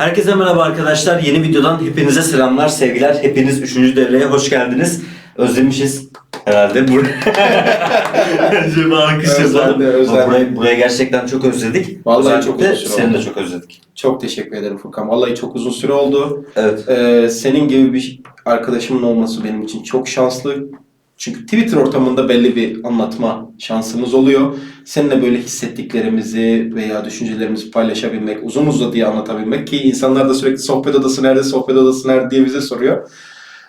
Herkese merhaba arkadaşlar. Yeni videodan hepinize selamlar, sevgiler. Hepiniz 3. devreye hoş geldiniz. Özlemişiz herhalde. Buraya Önce bir alkış Özlendi, yapalım. özlendi. Burayı, buraya gerçekten çok özledik. Vallahi çok Özellikle uzun süre Seni de oldu. çok özledik. Çok teşekkür ederim Furkan. Vallahi çok uzun süre oldu. Evet. Ee, senin gibi bir arkadaşımın olması benim için çok şanslı. Çünkü Twitter ortamında belli bir anlatma şansımız oluyor. Seninle böyle hissettiklerimizi veya düşüncelerimizi paylaşabilmek, uzun uzadıya anlatabilmek ki insanlar da sürekli sohbet odası nerede, sohbet odası nerede diye bize soruyor.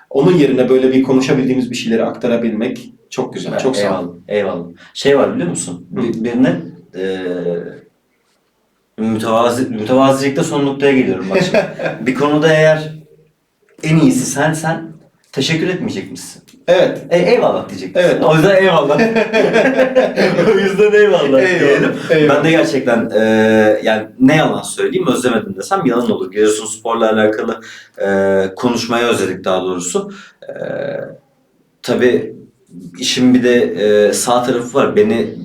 Onun yerine böyle bir konuşabildiğimiz bir şeyleri aktarabilmek çok güzel, çok sağ ol. eyvallah, eyvallah. Şey var biliyor musun? Bir, birine eee mütevazi, mütevazilikte son noktaya geliyorum bak bir konuda eğer en iyisi sensen teşekkür etmeyecek misin? Evet, E, eyvallah diyecek. Evet. O yüzden eyvallah. o yüzden eyvallah Eyvallah, diyelim. eyvallah. Ben de gerçekten e, yani ne yalan söyleyeyim özlemedim desem yalan olur. Giresun Spor'la alakalı e, konuşmayı özledik daha doğrusu. E, tabii işin bir de e, sağ tarafı var. Beni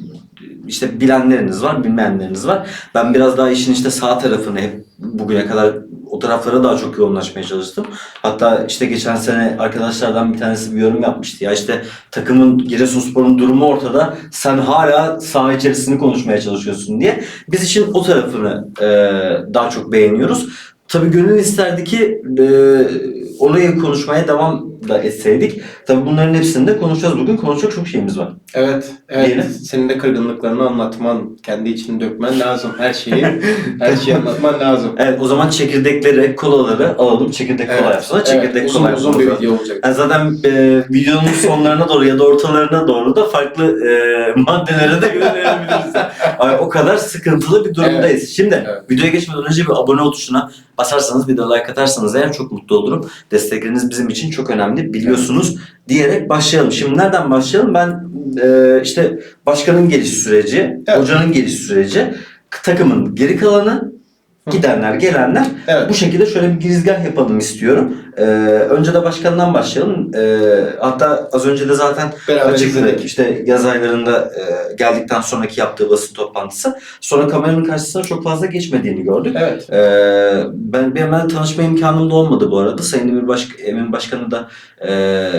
işte bilenleriniz var, bilmeyenleriniz var. Ben biraz daha işin işte sağ tarafını hep bugüne kadar o taraflara daha çok yoğunlaşmaya çalıştım. Hatta işte geçen sene arkadaşlardan bir tanesi bir yorum yapmıştı. Ya işte takımın Giresunspor'un durumu ortada. Sen hala saha içerisini konuşmaya çalışıyorsun diye. Biz işin o tarafını e, daha çok beğeniyoruz. Tabii gönül isterdi ki e, orayı konuşmaya devam da etseydik. Tabii bunların hepsini de konuşacağız. Bugün konuşacak çok şeyimiz var. Evet, evet. Diyelim. Senin de kırgınlıklarını anlatman, kendi içini dökmen lazım. Her şeyi, her şeyi anlatman lazım. Evet o zaman çekirdekleri, kolaları alalım. Çekirdek kola yapsana. Çekirdek evet, kola uzun, uzun bir video olacak. Yani zaten e, videonun sonlarına doğru ya da ortalarına doğru da farklı e, maddelere de yönelebiliriz. O kadar sıkıntılı bir durumdayız. Şimdi Evet. videoya geçmeden önce bir abone ol tuşuna basarsanız bir de like atarsanız eğer çok mutlu olurum. Destekleriniz bizim için çok önemli biliyorsunuz diyerek başlayalım. Şimdi nereden başlayalım? Ben e, işte başkanın geliş süreci, Evet. hocanın geliş süreci, takımın geri kalanı, gidenler, gelenler Evet. bu şekilde şöyle bir girizgah yapalım istiyorum. Ee, önce de başkandan başlayalım. Ee, hatta az önce de zaten Beraber açıkladık. İşte yaz aylarında e, geldikten sonraki yaptığı basın toplantısı. Sonra kameranın karşısına çok fazla geçmediğini gördük. Evet. Ee, ben benim ben tanışma imkanım da olmadı bu arada. Sayın Emir, Baş, Emin Başkanı da e,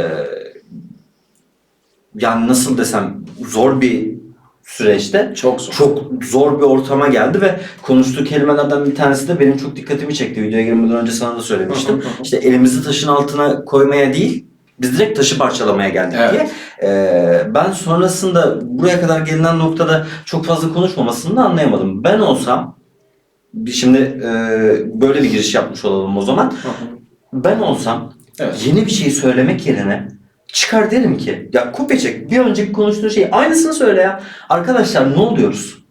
yani nasıl desem zor bir süreçte Çok zor. çok zor bir ortama geldi ve konuştuğu kelimelerden bir tanesi de benim çok dikkatimi çekti. Videoya girmeden önce sana da söylemiştim. İşte elimizi taşın altına koymaya değil, biz direkt taşı parçalamaya geldik Evet. diye. Ee, ben sonrasında buraya kadar gelinen noktada çok fazla konuşmamasını da anlayamadım. Ben olsam, şimdi e, böyle bir giriş yapmış olalım o zaman. Ben olsam Evet. yeni bir şey söylemek yerine çıkar derim ki ya kopya çek bir önceki konuştuğun şeyi aynısını söyle ya. Arkadaşlar ne oluyoruz?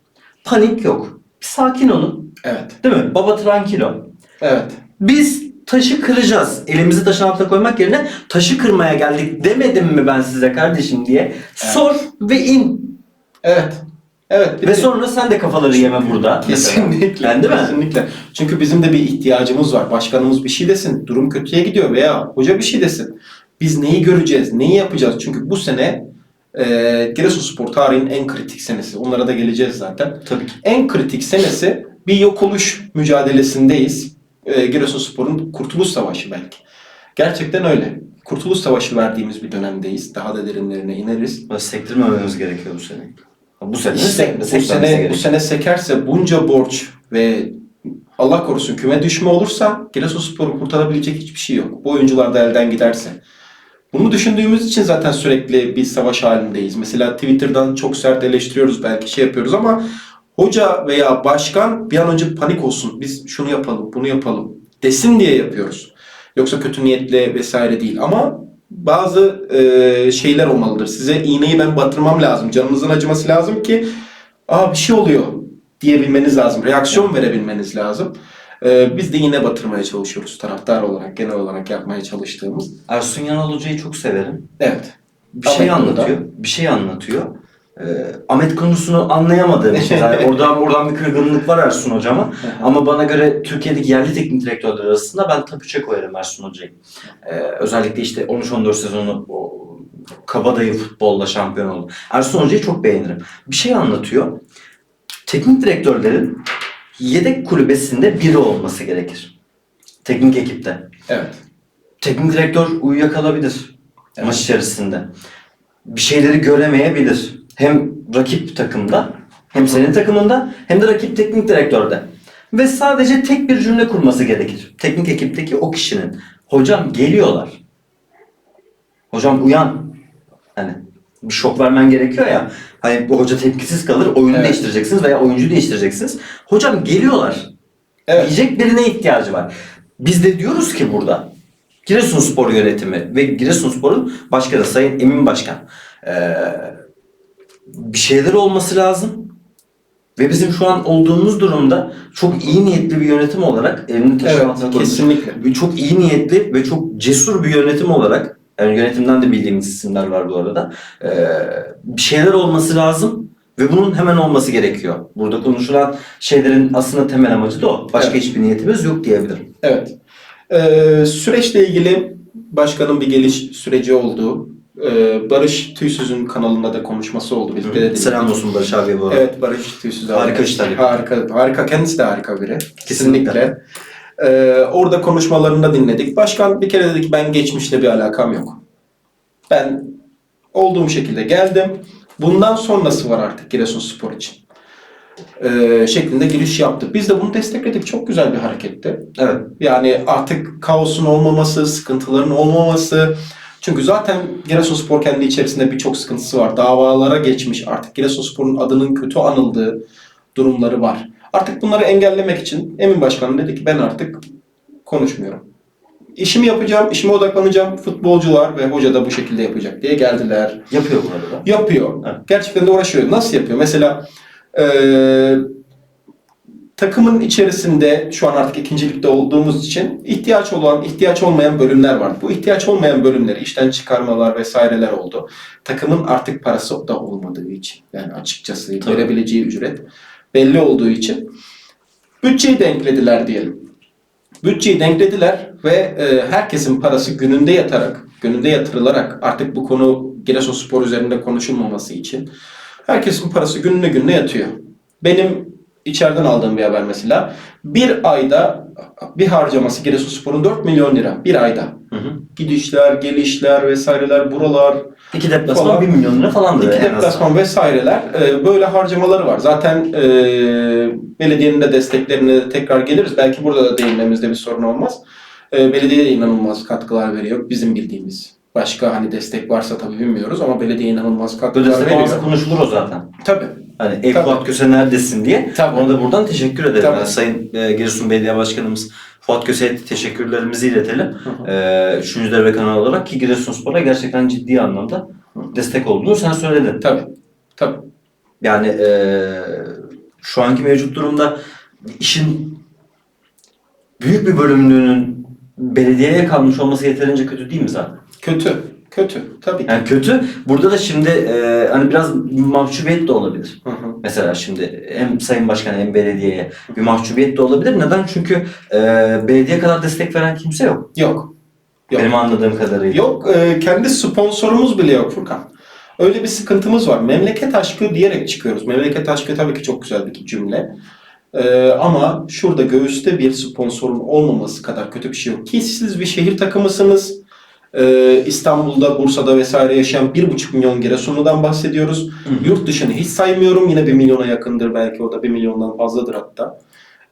Panik yok. Bir sakin olun. Evet. Değil mi? Baba tranquilo. Evet. Biz taşı kıracağız. Elimizi taşın altına koymak yerine taşı kırmaya geldik demedim mi ben size kardeşim diye. Sor ve in. Evet. Evet. bir Ve sonra sen de kafaları yeme burada. Kesinlikle. Yani değil mi? Kesinlikle. Çünkü bizim de bir ihtiyacımız var. Başkanımız bir şey desin, durum kötüye gidiyor veya hoca bir şey desin. Biz neyi göreceğiz, neyi yapacağız? Çünkü bu sene e, Giresunspor tarihinin en kritik senesi. Onlara da geleceğiz zaten. Tabii ki. En kritik senesi bir yok oluş mücadelesindeyiz. E, Giresunspor'un Kurtuluş Savaşı belki. Gerçekten öyle. Kurtuluş Savaşı verdiğimiz bir dönemdeyiz. Daha da derinlerine ineriz. Böyle sektirmememiz gerekiyor bu sene. Bu sene İşte bu sene, bu sene sekerse bunca borç ve Allah korusun küme düşme olursa Giresunspor'u kurtarabilecek hiçbir şey yok. Bu oyuncular da elden giderse. Bunu düşündüğümüz için zaten sürekli bir savaş halindeyiz. Mesela Twitter'dan çok sert eleştiriyoruz belki şey yapıyoruz ama hoca veya başkan bir an önce panik olsun. Biz şunu yapalım, bunu yapalım desin diye yapıyoruz. Yoksa kötü niyetle vesaire değil. Ama bazı e, şeyler olmalıdır. Size iğneyi ben batırmam lazım. Canınızın acıması lazım ki aa bir şey oluyor diyebilmeniz lazım. Reaksiyon verebilmeniz lazım. E, biz de iğne batırmaya çalışıyoruz taraftar olarak, genel olarak yapmaya çalıştığımız. Ersun Yanal Hoca'yı çok severim. Evet. Bir şey Ahmet burada. anlatıyor. Bir şey anlatıyor. Ee, Ahmet konusunu anlayamadığım için yani oradan oradan bir kırgınlık var Ersun hocama. Ama bana göre Türkiye'deki yerli teknik direktörler arasında ben 3'e koyarım Ersun hocayı. Ee, özellikle işte 13-14 sezonu o kabadayı futbolla şampiyon oldu. Ersun hocayı çok beğenirim. Bir şey anlatıyor. Teknik direktörlerin yedek kulübesinde biri olması gerekir. teknik ekipte. Evet. Teknik direktör uyuyakalabilir Evet. maç içerisinde. Bir şeyleri göremeyebilir. Hem rakip takımda, hem senin takımında, hem de rakip teknik direktörde. Ve sadece tek bir cümle kurması gerekir. Teknik ekipteki o kişinin. Hocam geliyorlar. Hocam uyan. Hani bir şok vermen gerekiyor ya. Hani bu hoca tepkisiz kalır, oyunu Evet. değiştireceksiniz veya oyuncu değiştireceksiniz. Hocam geliyorlar. Evet. Diyecek birine ihtiyacı var. Biz de diyoruz ki burada Giresunspor yönetimi ve Giresunspor'un başkanı Sayın Emin Başkan eee, bir şeyler olması lazım. Ve bizim şu an olduğumuz durumda çok iyi niyetli bir yönetim olarak elini taşı Evet, altına kesinlikle. Çok iyi niyetli ve çok cesur bir yönetim olarak yani yönetimden de bildiğimiz isimler var bu arada. eee, bir şeyler olması lazım ve bunun hemen olması gerekiyor. Burada konuşulan şeylerin aslında temel amacı da o. Başka Evet. hiçbir niyetimiz yok diyebilirim. Evet. Ee, süreçle ilgili başkanın bir geliş süreci oldu. Ee, Barış Tüysüz'ün kanalında da konuşması oldu. Biz de. Selam olsun Barış abi bu arada. Evet Barış Tüysüz abi. Harika işler yapıyor. Harika, harika. Kendisi de harika biri. Kesinlikle. Kesinlikle. Ee, orada konuşmalarını da dinledik. Başkan bir kere dedi ki ben geçmişle bir alakam yok. Ben olduğum şekilde geldim. Bundan sonrası var artık Giresunspor için. Ee, şeklinde giriş yaptı. Biz de bunu destekledik. Çok güzel bir hareketti. Evet. Yani artık kaosun olmaması, sıkıntıların olmaması. Çünkü zaten Giresunspor kendi içerisinde birçok sıkıntısı var. Davalara geçmiş. Artık Giresunspor'un adının kötü anıldığı durumları var. Artık bunları engellemek için Emin Başkan dedi ki ben artık konuşmuyorum. İşimi yapacağım, işime odaklanacağım. Futbolcular ve hoca da bu şekilde yapacak diye geldiler. Yapıyor bu arada. Yapıyor. Evet. Gerçekten de uğraşıyor. Nasıl yapıyor? Mesela eee, takımın içerisinde şu an artık ikincilikte olduğumuz için ihtiyaç olan, ihtiyaç olmayan bölümler var. Bu ihtiyaç olmayan bölümleri işten çıkarmalar vesaireler oldu. Takımın artık parası da olmadığı için. Yani açıkçası Tabii. verebileceği ücret belli olduğu için bütçeyi denklediler diyelim. Bütçeyi denklediler ve e, herkesin parası gününde yatarak, gününde yatırılarak artık bu konu Giresunspor üzerinde konuşulmaması için herkesin parası gününe gününe yatıyor. Benim içeriden aldığım bir haber mesela bir ayda bir harcaması Giresunspor'un 4 milyon lira bir ayda. Hı hı. Gidişler, gelişler vesaireler buralar İki deplasman Falan. 1 milyon lira falandır İki deplasman vesaireler e, böyle harcamaları var. Zaten e, belediyenin de desteklerine tekrar geliriz. Belki burada da değinmemizde bir sorun olmaz. E, belediye de inanılmaz katkılar veriyor. Bizim bildiğimiz. Başka hani destek varsa tabii bilmiyoruz ama belediye inanılmaz katkılar destek veriyor. olmasa konuşulur o zaten. Tabii. Hani Tabii. Fuat Köse neredesin diye. Tabii. Ona da buradan teşekkür ederim. Tabii. Yani Sayın e, Giresun Belediye Başkanımız Fuat Köse'ye teşekkürlerimizi iletelim. hı. E, üçüncü devre kanalı olarak ki Giresunspor'a gerçekten ciddi anlamda destek olduğunu sen söyledin. Tabii. Tabii. Yani e, şu anki mevcut durumda işin büyük bir bölümlüğünün belediyeye kalmış olması yeterince kötü değil mi zaten? Kötü. Kötü. Tabii ki. Yani kötü. Burada da şimdi e, hani biraz mahcubiyet de olabilir. Hı hı. Mesela şimdi hem Sayın Başkan hem belediyeye bir mahcubiyet de olabilir. Neden? Çünkü e, belediye kadar destek veren kimse yok. Yok. Yok. Benim anladığım kadarıyla. Yok, e, kendi sponsorumuz bile yok Furkan. Öyle bir sıkıntımız var. Memleket aşkı diyerek çıkıyoruz. Memleket aşkı tabii ki çok güzel bir cümle. E, ama şurada göğüste bir sponsorun olmaması kadar kötü bir şey yok. Ki siz bir şehir takımısınız. E, İstanbul'da, Bursa'da vesaire yaşayan 1,5 milyon Giresunlu'dan bahsediyoruz. hı. Yurt dışını hiç saymıyorum. Yine 1 milyona yakındır belki o da 1 milyondan fazladır hatta.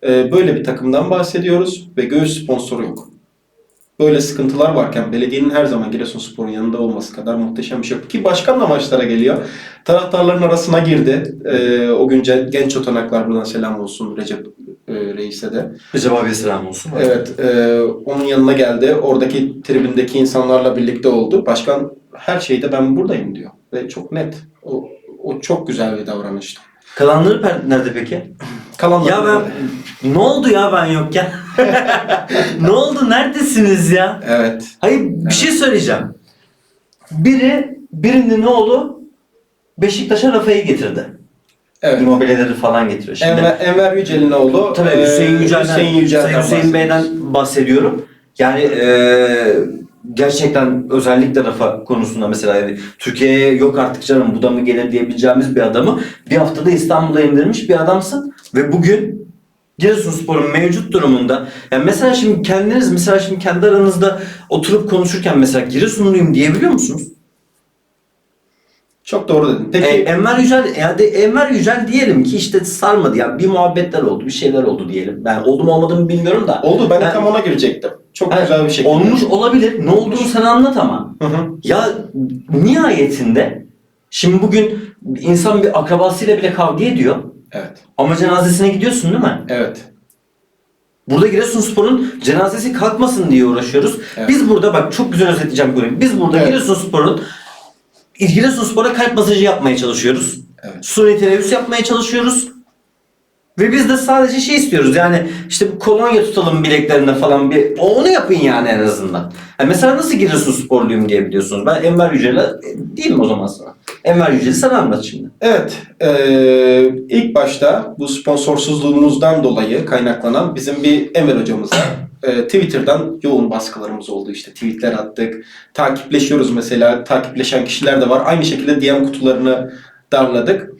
E, böyle bir takımdan bahsediyoruz ve göğüs sponsoru yok. Böyle sıkıntılar varken belediyenin her zaman Giresunspor'un yanında olması kadar muhteşem bir şey yok. Ki başkan da maçlara geliyor. Taraftarların arasına girdi. Ee, o gün genç otanaklar buradan selam olsun Recep e, Reis'e de. Recep abiye selam olsun. Evet, e, onun yanına geldi. Oradaki tribündeki insanlarla birlikte oldu. Başkan her şeyde ben buradayım diyor. Ve çok net. O, o çok güzel bir davranıştı. Kalanları per- nerede peki? Kalanlar Ya ben ne oldu ya ben yokken? ne oldu? Neredesiniz ya? Evet. Hayır bir şey söyleyeceğim. Biri birinin oğlu Beşiktaş'a Rafa'yı getirdi. Evet. İmobilyaları falan getiriyor şimdi. Enver, Enver Yücel'in oğlu. Tabii e, Hüseyin Yücel'den, Hüseyin, Yücel'den Hüseyin bahsediyoruz. Bey'den bahsediyorum. Yani eee, gerçekten özellikle Rafa konusunda mesela yani Türkiye'ye yok artık canım bu da mı gelir diyebileceğimiz bir adamı bir haftada İstanbul'a indirmiş bir adamsın ve bugün Giresunspor'un mevcut durumunda yani mesela şimdi kendiniz mesela şimdi kendi aranızda oturup konuşurken mesela Giresunluyum diyebiliyor musunuz? Çok doğru dedin. Peki E, Enver Yücel yani de Enver Yücel diyelim ki işte sarmadı yani bir muhabbetler oldu bir şeyler oldu diyelim. Ben oldu mu olmadı mı bilmiyorum da. oldu ben de tam ona girecektim. Çok Ha, güzel bir şekilde. Olmuş olabilir. Ne olduğunu sen anlat ama. Hı hı. Ya nihayetinde şimdi bugün insan bir akrabasıyla bile kavga ediyor. Evet. Ama cenazesine gidiyorsun değil mi? Evet. Burada Giresunspor'un cenazesi kalkmasın diye uğraşıyoruz. Evet. Biz burada bak çok güzel özetleyeceğim konuyu. Biz burada Evet. Giresunspor'un Giresunspor'a kalp masajı yapmaya çalışıyoruz. Evet. Suni teneffüs yapmaya çalışıyoruz. Ve biz de sadece şey istiyoruz yani işte bir kolonya tutalım bileklerine falan bir onu yapın yani en azından. Yani mesela nasıl Giresunsporluyum diyebiliyorsunuz. Ben Enver Yücel'e değilim o zaman sana. Enver Yücel'i sen anlat şimdi. Evet, eee, ilk başta bu sponsorsuzluğumuzdan dolayı kaynaklanan bizim bir Enver hocamıza eee, Twitter'dan yoğun baskılarımız oldu. İşte tweetler attık, takipleşiyoruz mesela, takipleşen kişiler de var. Aynı şekilde DM kutularını darladık.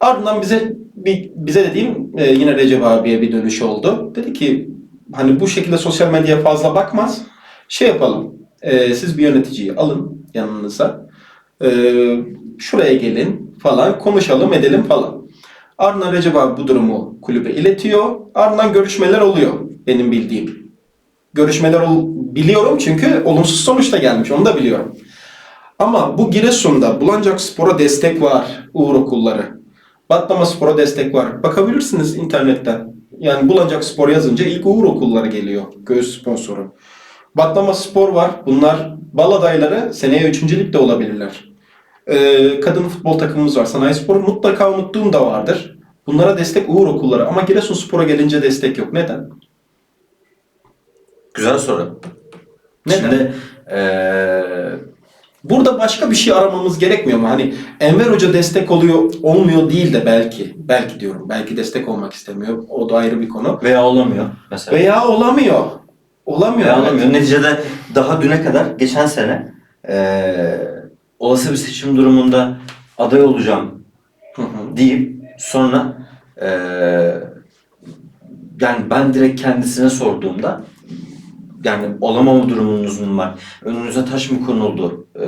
Ardından bize bir, bize dediğim eee, yine Recep abiye bir dönüş oldu. Dedi ki hani bu şekilde sosyal medyaya fazla bakmaz. Şey yapalım, eee, siz bir yöneticiyi alın yanınıza. Eee, şuraya gelin falan konuşalım edelim falan. Ardından Recep abi bu durumu kulübe iletiyor. Ardından görüşmeler oluyor benim bildiğim. Görüşmeler ol- biliyorum çünkü olumsuz sonuçta gelmiş onu da biliyorum. Ama bu Giresun'da Bulancak Spor'a destek var Uğur Okulları. Batlama Spor'a destek var. Bakabilirsiniz internetten. Yani Bulancak Spor yazınca ilk Uğur Okulları geliyor. Göğüs sponsoru. Batlama Spor var. Bunlar bal adayları seneye 3. ligde olabilirler. Ee, kadın futbol takımımız var. Sanayi Spor mutlaka unuttuğum da vardır. Bunlara destek Uğur Okulları ama Giresunspor'a gelince destek yok. Neden? Güzel soru. Neden? Şimdi eee Burada başka bir şey aramamız gerekmiyor mu? Hani Enver Hoca destek oluyor, olmuyor değil de belki. Belki diyorum. Belki destek olmak istemiyor. O da ayrı bir konu. veya olamıyor mesela. Veya olamıyor. Olamıyor. Veya evet. olamıyor. Neticede daha düne kadar geçen sene eee, olası bir seçim durumunda aday olacağım Hı hı. deyip sonra eee, yani ben direkt kendisine sorduğumda yani olamama durumunuz mu var? Önünüze taş mı konuldu? Eee,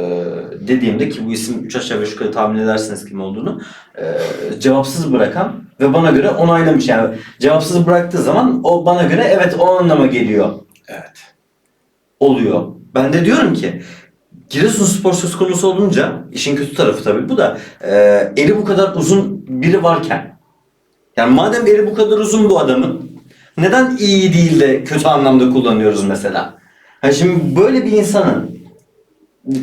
dediğimde ki bu isim 3 aşağı 5 yukarı tahmin edersiniz kim olduğunu. eee, cevapsız bırakan ve bana göre onaylamış. Yani cevapsız bıraktığı zaman o bana göre evet o anlama geliyor Evet. oluyor. Ben de diyorum ki Giresunspor söz konusu olunca işin kötü tarafı tabii bu da e, eli bu kadar uzun biri varken yani madem eli bu kadar uzun bu adamın neden iyi değil de kötü anlamda kullanıyoruz mesela? Ha şimdi böyle bir insanın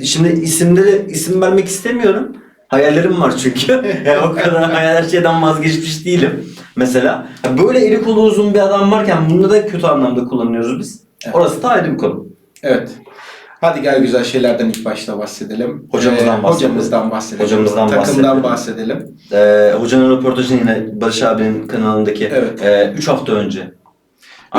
şimdi isimleri isim vermek istemiyorum. Hayallerim var çünkü. yani o kadar hayal her şeyden vazgeçmiş değilim. Mesela böyle eli kolu uzun bir adam varken bunu da kötü anlamda kullanıyoruz biz. Evet. Orası da ayrı bir konu. Evet. Hadi gel güzel şeylerden ilk başta bahsedelim. Hocamızdan bahsedelim. Hocamızdan bahsedelim. Hocamızdan Takımdan bahsedelim. bahsedelim. Ee, hocanın röportajını yine Barış abinin kanalındaki Evet. 3 hafta önce.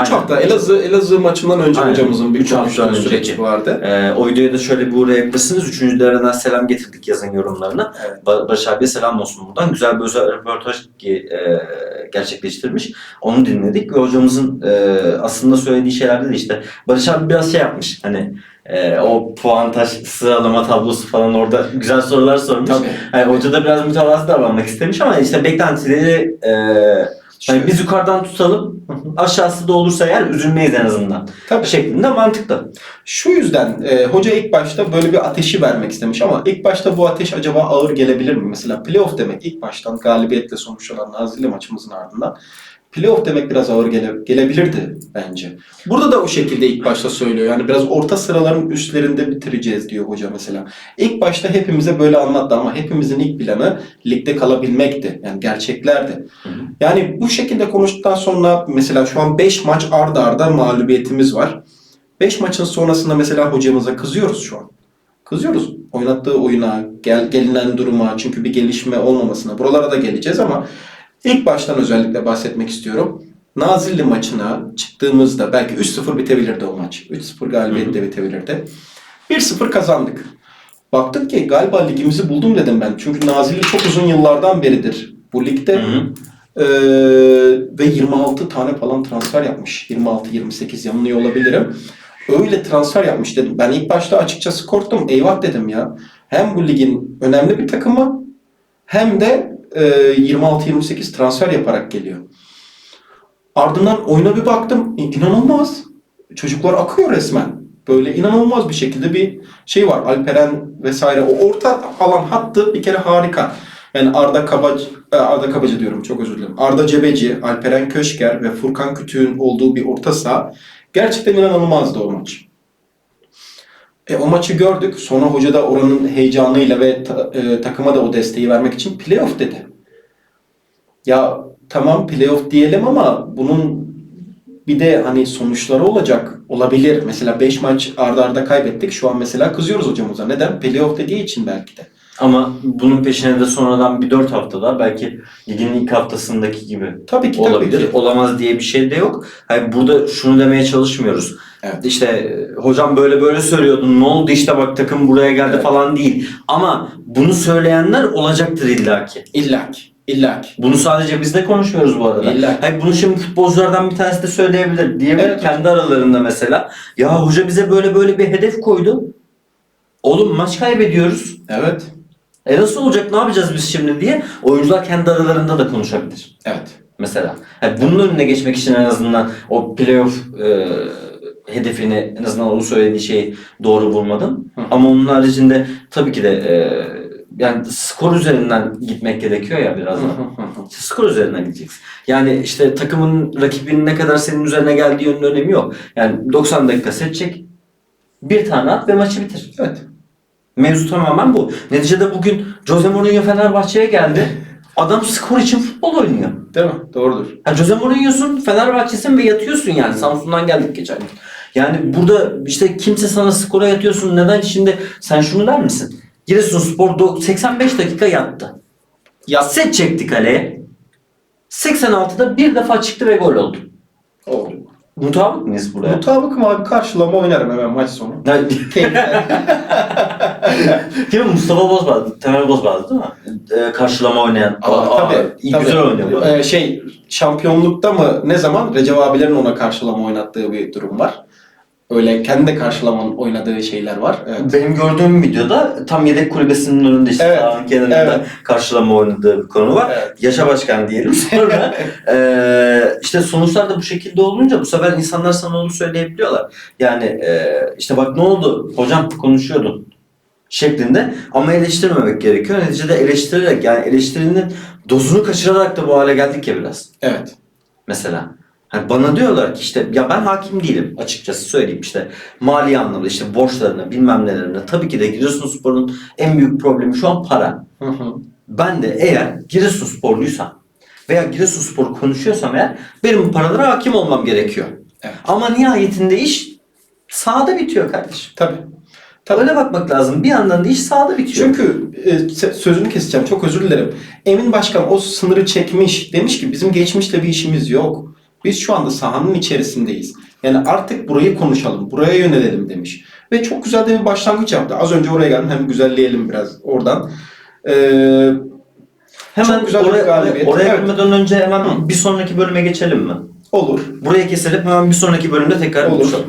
3 Aynen. hafta Elazığ Elazığ maçından önce Aynen. hocamızın bir Üç hafta konuştuğu önceki. vardı. Ee, o videoya da şöyle bir uğrayabilirsiniz. Üçüncü dereden selam getirdik yazın yorumlarına. Evet. Ba- Barış abiye selam olsun buradan. Güzel bir özel röportaj ki, e, gerçekleştirmiş. Onu dinledik ve hocamızın e, aslında söylediği şeylerde de işte Barış abi biraz şey yapmış. Hani e, o puantaj sıralama tablosu falan orada güzel sorular sormuş. Tabii. Yani hoca da biraz mütevazı davranmak istemiş ama işte beklentileri e, yani biz yukarıdan tutalım aşağısı da olursa eğer üzülmeyiz en azından. Tabii. Şeklinde mantıklı. Şu yüzden e, hoca ilk başta böyle bir ateşi vermek istemiş ama ilk başta bu ateş acaba ağır gelebilir mi? Mesela playoff demek ilk baştan galibiyetle sonuçlanan Nazilli maçımızın ardından playoff demek biraz ağır gele, gelebilirdi bence. Burada da o şekilde ilk başta söylüyor. Yani biraz orta sıraların üstlerinde bitireceğiz diyor hoca mesela. İlk başta hepimize böyle anlattı ama hepimizin ilk planı ligde kalabilmekti. Yani gerçeklerdi. Hı hı. Yani bu şekilde konuştuktan sonra mesela şu an 5 maç arda arda mağlubiyetimiz var. 5 maçın sonrasında mesela hocamıza kızıyoruz şu an. Kızıyoruz. Oynattığı oyuna, gel, gelinen duruma, çünkü bir gelişme olmamasına. Buralara da geleceğiz ama ilk baştan özellikle bahsetmek istiyorum. Nazilli maçına çıktığımızda belki 3-0 bitebilirdi o maç. 3-0 galibiyetle bitebilirdi. 1-0 kazandık. Baktık ki galiba ligimizi buldum dedim ben. Çünkü Nazilli çok uzun yıllardan beridir bu ligde. Hı hı. Ee, ve 26 tane falan transfer yapmış. 26-28 yanılıyor olabilirim. Öyle transfer yapmış dedim. Ben ilk başta açıkçası korktum. Eyvah dedim ya. Hem bu ligin önemli bir takımı hem de 26-28 transfer yaparak geliyor. Ardından oyuna bir baktım. İnanılmaz. Çocuklar akıyor resmen. Böyle inanılmaz bir şekilde bir şey var. Alperen vesaire. O orta alan hattı bir kere harika. Yani Arda Kabacı, e, Arda Kabacı diyorum çok özür dilerim. Arda Cebeci, Alperen Köşker ve Furkan Kütüğün olduğu bir orta saha. Gerçekten inanılmazdı o maç. E, o maçı gördük. Sonra hoca da oranın heyecanıyla ve ta- e, takıma da o desteği vermek için playoff dedi. Ya tamam playoff diyelim ama bunun bir de hani sonuçları olacak. Olabilir. Mesela 5 maç arda arda kaybettik. Şu an mesela kızıyoruz hocamıza. Neden? Playoff dediği için belki de. Ama bunun peşine de sonradan bir 4 haftada belki ligin ilk haftasındaki gibi Tabii ki tabii olabilir. ki. Olamaz diye bir şey de yok. Hayır burada şunu demeye çalışmıyoruz. Evet. İşte hocam böyle böyle söylüyordun. Ne oldu işte bak takım buraya geldi Evet. falan değil. Ama bunu söyleyenler olacaktır illaki. İllaki. İllaki. Bunu sadece biz de konuşmuyoruz bu arada. İlla. Hayır bunu şimdi futbolculardan bir tanesi de söyleyebilir. Diyebilir Evet. kendi aralarında mesela. Ya hoca bize böyle böyle bir hedef koydu. Oğlum maç kaybediyoruz. Evet. E nasıl olacak ne yapacağız biz şimdi diye oyuncular kendi aralarında da konuşabilir. Evet. Mesela. Yani bunun önüne geçmek için en azından o playoff e, hedefini en azından o söylediği şeyi doğru bulmadım. Hı. Ama onun haricinde tabii ki de e, yani skor üzerinden gitmek gerekiyor ya biraz da. İşte skor üzerinden gideceksin. Yani işte takımın rakibinin ne kadar senin üzerine geldiği yönünün önemi yok. Yani 90 dakika seçecek. Bir tane at ve maçı bitir. evet. Mevzu tamamen bu. Neticede bugün Jose Mourinho Fenerbahçe'ye geldi. Adam skor için futbol oynuyor. Değil mi? Doğrudur. Ha Jose Mourinho'sun, Fenerbahçe'sin ve yatıyorsun yani. Samsun'dan geldik geçen gün. Yani burada işte kimse sana skora yatıyorsun. Neden şimdi sen şunu der misin? Giresunspor do- 85 dakika yattı. Ya set çekti kaleye. 86'da bir defa çıktı ve gol oldu. Oldu. Mutabık mıyız buraya? Mutabıkım abi karşılama oynarım hemen maç sonu. Yani- Kim Mustafa Bozbağ, Temel Bozbağ değil mi? Ee, karşılama oynayan. Aa, tabii, iyi tabii. güzel oynuyor. Ee, şey şampiyonlukta mı ne zaman Recep abilerin ona karşılama oynattığı bir durum var. Öyle kendi de karşılamanın oynadığı şeyler var. Evet. Benim gördüğüm videoda tam yedek kulübesinin önünde işte Evet, sahanın kenarında evet. karşılama oynadığı bir konu var. Evet. Yaşa başkan diyelim sonra eee, işte sonuçlar da bu şekilde olunca bu sefer insanlar sana onu söyleyebiliyorlar. Yani eee, işte bak ne oldu hocam konuşuyordun şeklinde ama eleştirmemek gerekiyor. Neticede eleştirerek yani eleştirinin dozunu kaçırarak da bu hale geldik ya biraz Evet. mesela. Hani bana diyorlar ki işte ya ben hakim değilim açıkçası söyleyeyim işte mali anlamda işte borçlarına bilmem nelerine tabii ki de Giresunspor'un en büyük problemi şu an para. Hı hı. Ben de eğer Giresunsporluysam veya Giresunspor konuşuyorsam eğer benim bu paralara hakim olmam gerekiyor. Evet. Ama nihayetinde iş sahada bitiyor kardeşim. Tabii. Tabii. Öyle bakmak lazım. Bir yandan da iş sahada bitiyor. Çünkü e, sözünü keseceğim çok özür dilerim. Emin Başkan o sınırı çekmiş. Demiş ki bizim geçmişle bir işimiz yok. Biz şu anda sahanın içerisindeyiz. Yani artık burayı konuşalım, buraya yönelelim demiş. Ve çok güzel de bir başlangıç yaptı. Az önce oraya geldim hem güzelleyelim biraz oradan. Ee, hemen çok güzel bir oraya, galibiyet. oraya Evet. girmeden önce hemen Hı. bir sonraki bölüme geçelim mi? olur. Buraya keselim hemen bir sonraki bölümde tekrar Olur. buluşalım.